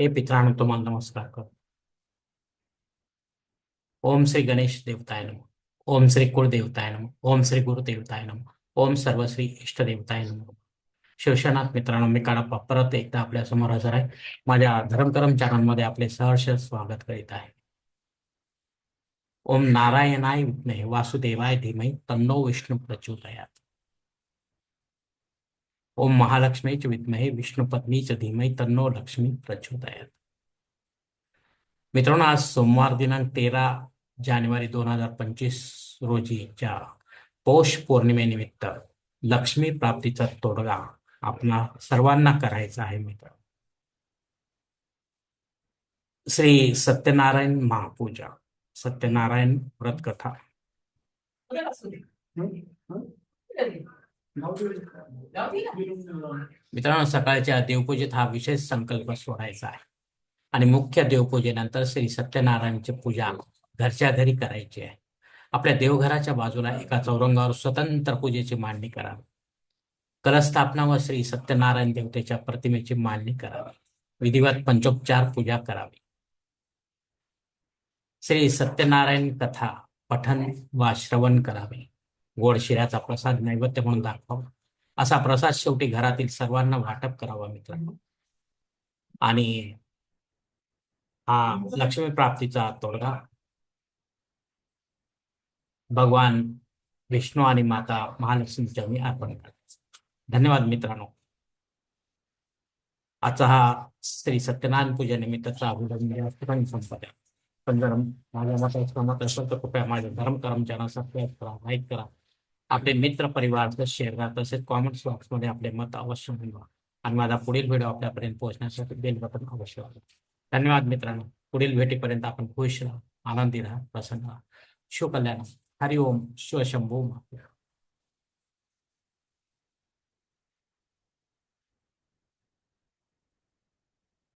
हे पित्रांनो तुम्हाला नमस्कार करतो. ओम श्री गणेश देवताय नम. ओम श्री कुळदेवताय नम. ओम श्री गुरुदेवताय नम. ओम सर्वश्री इष्टदेवताय नम. शिवसेनाथ मित्रांनो मी काळाप्पा परत एकदा आपल्यासमोर हजर आहे. माझ्या धर्मकरम चॅनलमध्ये आपले सहर्ष स्वागत करीत आहे. ओम नारायणाय विघ्ने वासुदेवाय धीमहि तन्नो विष्णू प्रचोदयात. ओम महालक्ष्मीच विद्महे च धीमहि तन्नो लक्ष्मी प्रचोदयात। मित्रांनो आज सोमवार दिनांक तेरा जानेवारी दोन हजार पंचवीस रोजीच्या पौष पौर्णिमेनिमित्त लक्ष्मी प्राप्तीचा तोडगा आपणा सर्वांना करायचा आहे मित्र। श्री सत्यनारायण महापूजा सत्यनारायण व्रत कथा मित्रांनो सकाळच्या देवपूजेत हा विशेष संकल्प सोडायचा आहे. आणि मुख्य देवपूजेनंतर श्री सत्यनारायणची पूजा घरच्या घरी करायची आहे. आपल्या देवघराच्या बाजूला एका चौरंगावर स्वतंत्र पूजेची मांडणी करावी. कलस्थापना व श्री सत्यनारायण देवतेच्या प्रतिमेची मांडणी करावी. विधिवत पंचोपचार पूजा करावी. श्री सत्यनारायण कथा पठन वा श्रवण करावे. गोड शिऱ्याचा प्रसाद नैवेद्य म्हणून दाखवावा. असा प्रसाद शेवटी घरातील सर्वांना वाटप करावा मित्रांनो. आणि हा लक्ष्मी प्राप्तीचा तोडगा. भगवान विष्णू आणि माता महालक्ष्मीच्या मी अर्पण करायचा. धन्यवाद मित्रांनो. आजचा हा श्री सत्यनारायण पूजेनिमित्तचा अभिनंदन या ठिकाणी पण जर माझ्या मताचं मत असेल तर कृपया माझ्या धर्म कर्म सबस्क्राईब करा लाईक करा आपले मित्र परिवार शेअर करा तसेच कॉमेंट बॉक्समध्ये आपले मत अवश्य नोंदवा आणि माझा पुढील व्हिडिओ आपल्यापर्यंत पोहोचण्यासाठी बेल बटन अवश्य वाजवा धन्यवाद मित्रांनो. पुढील भेटीपर्यंत आपण खुश राहा आनंदी राहा प्रसन्न राहा. शिवकल्याण हरिओम. शिवशंभू महादेव.